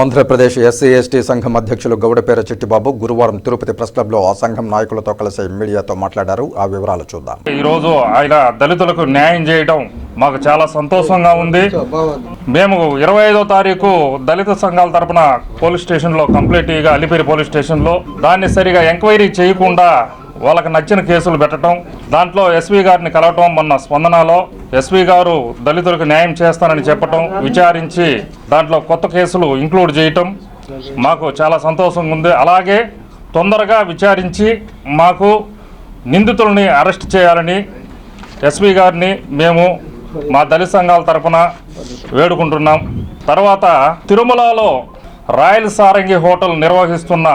Andhra Pradesh SC ST సంఘం అధ్యక్షులు గౌడపేర చిట్టిబాబు గురువారం తిరుపతి ప్రెస్ క్లబ్లో ఆ సంఘం నాయకులతో కలిసి మీడియాతో మాట్లాడారు. ఆ వివరాలు చూద్దాం. ఈరోజు ఆయన దళితులకు న్యాయం చేయడం మాకు చాలా సంతోషంగా ఉంది. మేము ఇరవై ఐదో తారీఖు దళిత సంఘాల తరపున పోలీస్ స్టేషన్లో కంప్లీట్ అలిపిరి పోలీస్ స్టేషన్లో దాన్ని సరిగా ఎంక్వైరీ చేయకుండా వాళ్ళకి నచ్చిన కేసులు పెట్టడం దాంట్లో ఎస్వి గారిని కలవటం మొన్న స్పందనలో ఎస్వి గారు దళితులకు న్యాయం చేస్తానని చెప్పటం విచారించి దాంట్లో కొత్త కేసులు ఇంక్లూడ్ చేయటం మాకు చాలా సంతోషంగా ఉంది. అలాగే తొందరగా విచారించి మాకు నిందితుల్ని అరెస్ట్ చేయాలని ఎస్వి గారిని మేము మా దళిత సంఘాల తరఫున వేడుకుంటున్నాం. తర్వాత తిరుమలలో రాయల్ సారంగి హోటల్ నిర్వహిస్తున్న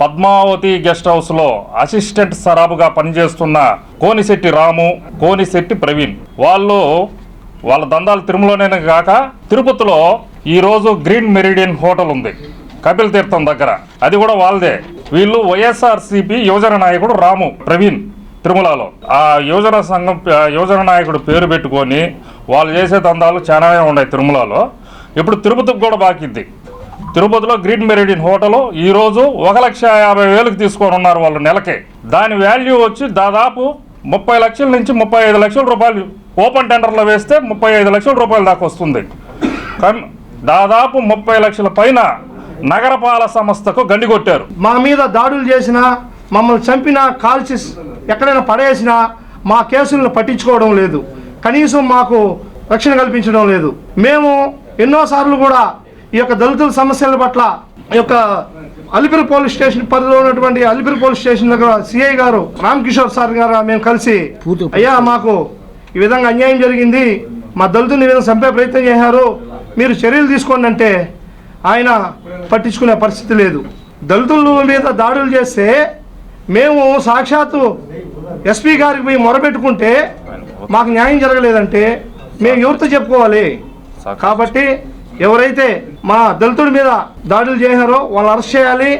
పద్మావతి గెస్ట్ హౌస్లో అసిస్టెంట్ సరాబుగా పనిచేస్తున్న కోనిశెట్టి రాము కోనిశెట్టి ప్రవీణ్. వాళ్ళు వాళ్ళ దందాలు తిరుమలనే కాక తిరుపతిలో ఈరోజు గ్రీన్ మెరిడియన్ హోటల్ ఉంది కపిల్ తీర్థం దగ్గర. అది కూడా వాళ్ళదే. వీళ్ళు వైఎస్ఆర్సీపీ యువజన నాయకుడు రాము ప్రవీణ్ తిరుమలలో. ఆ యువజన సంఘం యువజన నాయకుడు పేరు పెట్టుకొని వాళ్ళు చేసే దందాలు చాలానే ఉన్నాయి తిరుమలలో. ఇప్పుడు తిరుపతికి కూడా బాకింది. తిరుపతిలో గ్రీన్ మెరిడియన్ హోటల్ ఈరోజు ఒక లక్ష యాభై వేలకు తీసుకొని ఉన్నారు వాళ్ళు నెలకి. దాని వాల్యూ వచ్చి దాదాపు ముప్పై లక్షల నుంచి ముప్పై ఐదు లక్షల రూపాయలు ఓపెన్ టెండర్లో వేస్తే ముప్పై ఐదు లక్షల రూపాయల దాకా వస్తుంది. కానీ దాదాపు ముప్పై లక్షల పైన నగరపాల సంస్థకు గండి కొట్టారు. మా మీద దాడులు చేసినా మమ్మల్ని చంపినా కాల్చి ఎక్కడైనా పడేసినా మా కేసులను పట్టించుకోవడం లేదు. కనీసం మాకు రక్షణ కల్పించడం లేదు. మేము ఎన్నోసార్లు కూడా ఈ యొక్క దళితుల సమస్యల పట్ల ఈ యొక్క అలిపిరి పోలీస్ స్టేషన్ పరిధిలో ఉన్నటువంటి అలిపిరి పోలీస్ స్టేషన్ దగ్గర సిఐ గారు రామ్ కిషోర్ సార్ గారు మేము కలిసి అయ్యా మాకు ఈ విధంగా అన్యాయం జరిగింది. మా దళితుల్ని ఈ విధంగా చంపే ప్రయత్నం చేశారు. మీరు చర్యలు తీసుకోండి అంటే ఆయన పట్టించుకునే పరిస్థితి లేదు. దళితుల మీద దాడులు చేస్తే మేము సాక్షాత్తు ఎస్పీ గారికి పోయి మొరబెట్టుకుంటే మాకు న్యాయం జరగలేదంటే మేము ఎవరితో చెప్పుకోవాలి? కాబట్టి ఎవరైతే మా దళితుడి మీద దాడులు చేశారో వాళ్ళు అరెస్ట్ చేయాలి.